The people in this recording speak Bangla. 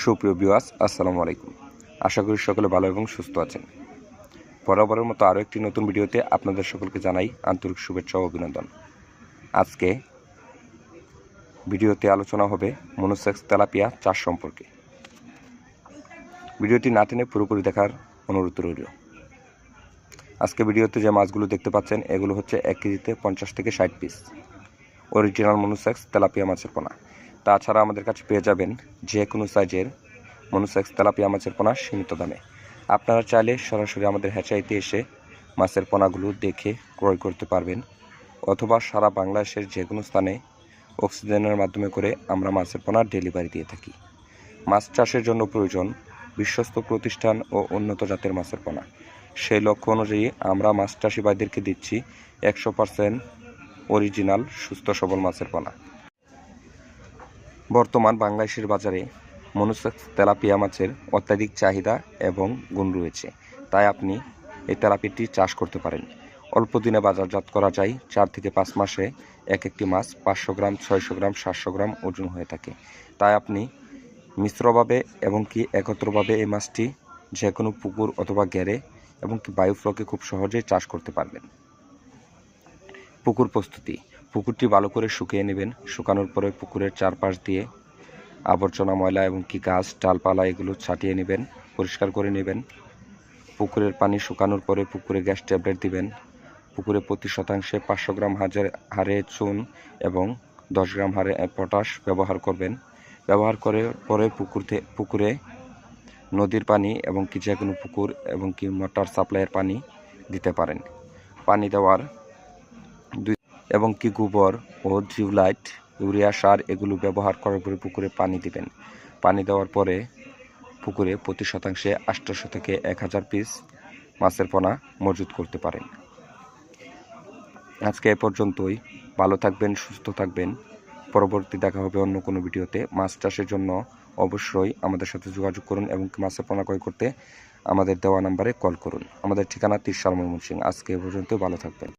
সুপ্রিয় বিওয়াস আসসালামু আলাইকুম। আশা করি সকলে ভালো এবং সুস্থ আছেন। বরাবরের মতো আরও একটি নতুন ভিডিওতে আপনাদের সকলকে জানাই আন্তরিক শুভেচ্ছা ও অভিনন্দন। আজকে ভিডিওতে আলোচনা হবে মনোসেক্স তেলাপিয়া চাষ সম্পর্কে। ভিডিওটি না টেনে পুরোপুরি দেখার অনুরোধ রইল। আজকে ভিডিওতে যে মাছগুলো দেখতে পাচ্ছেন, এগুলো হচ্ছে এক কেজিতে পঞ্চাশ থেকে ষাট পিস। অরিজিনাল মনোসেক্স তেলাপিয়া মাছের পোনা। তাছাড়া আমাদের কাছে পেয়ে যাবেন যে কোনো সাইজের মনোসেক্স তেলাপিয়া মাছের পোনা সীমিত দামে। আপনারা চাইলে সরাসরি আমাদের হ্যাচাইতে এসে মাছের পোনাগুলো দেখে ক্রয় করতে পারবেন, অথবা সারা বাংলাদেশের যে কোনো স্থানে অক্সিজেনের মাধ্যমে করে আমরা মাছের পোনা ডেলিভারি দিয়ে থাকি। মাছ চাষের জন্য প্রয়োজন বিশ্বস্ত প্রতিষ্ঠান ও উন্নত জাতের মাছের পোনা। সেই লক্ষ্য অনুযায়ী আমরা মাছ চাষি ভাইদেরকে দিচ্ছি একশো পার্সেন্ট অরিজিনাল, সুস্থ, সবল মাছের পোনা। বর্তমান বাংলাদেশের বাজারে মনুসেক্স তেলাপিয়া মাছের অত্যাধিক চাহিদা এবং গুণ রয়েছে। তাই আপনি এই তেলাপিটি চাষ করতে পারেন। অল্প দিনে বাজারজাত করা যায় চার থেকে পাঁচ মাসে এক একটি মাছ পাঁচশো গ্রাম, ছয়শো গ্রাম, সাতশো গ্রাম ওজন হয়ে থাকে। তাই আপনি মিশ্রভাবে এবং কি একত্রভাবে এই মাছটি যে কোনো পুকুর অথবা গ্যারে এবং কি বায়ুফ্লকে খুব সহজেই চাষ করতে পারবেন। পুকুর প্রস্তুতি। পুকুরটি ভালো করে শুকিয়ে নেবেন। শুকানোর পরে পুকুরের চারপাশ দিয়ে আবর্জনা, ময়লা এবং কি গাছ, ডালপালা এগুলো ছাটিয়ে নেবেন, পরিষ্কার করে নেবেন। পুকুরের পানি শুকানোর পরে পুকুরে গ্যাস ট্যাবলেট দিবেন। পুকুরে প্রতি শতাংশে পাঁচশো গ্রাম হাজার হারে চুন এবং দশ গ্রাম হারে পটাশ ব্যবহার করবেন। ব্যবহার করে পরে পুকুর থে- পুকুরে নদীর পানি এবং কি যে কোনো পুকুর এবং কি মোটর সাপ্লাইয়ের পানি দিতে পারেন। পানি দেওয়ার এবং কি গোবর ও জিউলাইট ইউরিয়া, সার এগুলো ব্যবহার করার পরে পুকুরে পানি দিবেন। পানি দেওয়ার পরে পুকুরে প্রতি শতাংশে আটশোশো থেকে এক হাজার পিস মাছের পোনা মজুত করতে পারেন। আজকে এ পর্যন্তই। ভালো থাকবেন, সুস্থ থাকবেন। পরবর্তী দেখা হবে অন্য কোনো ভিডিওতে। মাছ চাষের জন্য অবশ্যই আমাদের সাথে যোগাযোগ করুন এবং মাছের পোনা ক্রয় করতে আমাদের দেওয়া নাম্বারে কল করুন। আমাদের ঠিকানা তিরশাল ময়মনসিং আজকে এ পর্যন্ত ভালো থাকবেন।